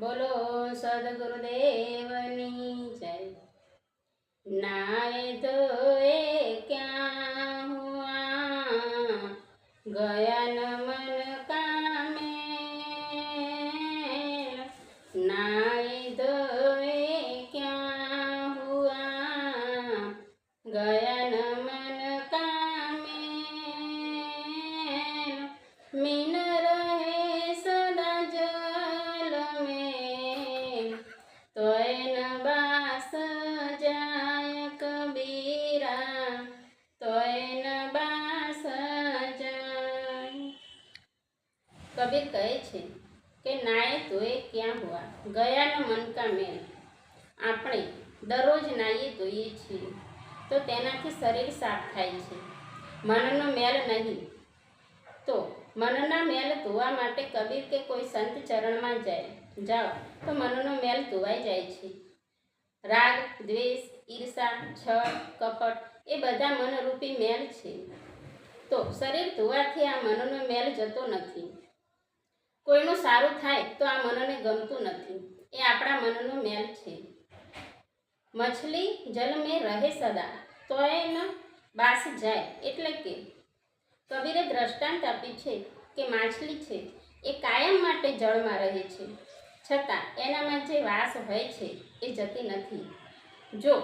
બોલો સદગુરુદેવની જય. નાય ધોએ ક્યાં હુઆ ગયા ન મન કામે. નાય ધોએ ક્યાં હુઆ ગયા કબીર કહે છે કે નાય તોય ક્યાં હોવા ગયાનો મન કા મેલ? આપણે દરરોજ નાહીએ ધોઈએ છીએ. તો તેનાથી શરીર સાફ થાય છે. મનનો મેલ નહીં. તો મનના મેલ ધોવા માટે કબીર કે કોઈ સંત ચરણમાં જાય? જાઓ. તો મનનો મેલ ધોવાઈ જાય છે. રાગ, દ્વેષ, ઈર્ષા, છળ, કપટ એ બધા મનરૂપી મેલ છે. તો શરીર ધોવાથી આ મનનો મેલ જતો નથી. સારું થાય તો આ મનને ગમતું નથી. એ આપણા મનનો મેલ છે. મછલી જલ મેં રહે સદા, તોય ન બાસ જાય એટલે કે. કબીરે દ્રષ્ટાંત આપ્યું છે કે માછલી છે એ કાયમ માટે જળમાં રહે છે. છતાં એનામાં જે વાસ હોય છે એ જતી નથી. જો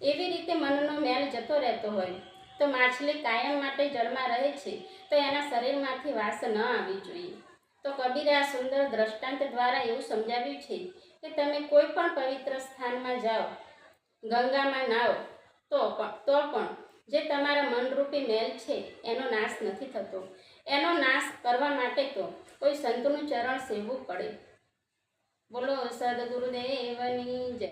એવી રીતે મનનો મેલ જતો રહેતો હોય, તો માછલી કાયમ માટે જળમાં રહે છે, તો એના શરીરમાંથી વાસ ન આવવી જોઈએ. તો કબીરે આ સુંદર દ્રષ્ટાંત દ્વારા એવું સમજાવ્યું છે કે તમે કોઈ પણ પવિત્ર સ્થાનમાં જાઓ, ગંગામાં નાઓ તો પણ તો પણ જે તમારા મનરૂપી મેલ છે, એનો નાશ નથી થતો. એનો નાશ કરવા માટે તો કોઈ સંતનું ચરણ સેવવું પડે. બોલો સદગુરુદેવની જય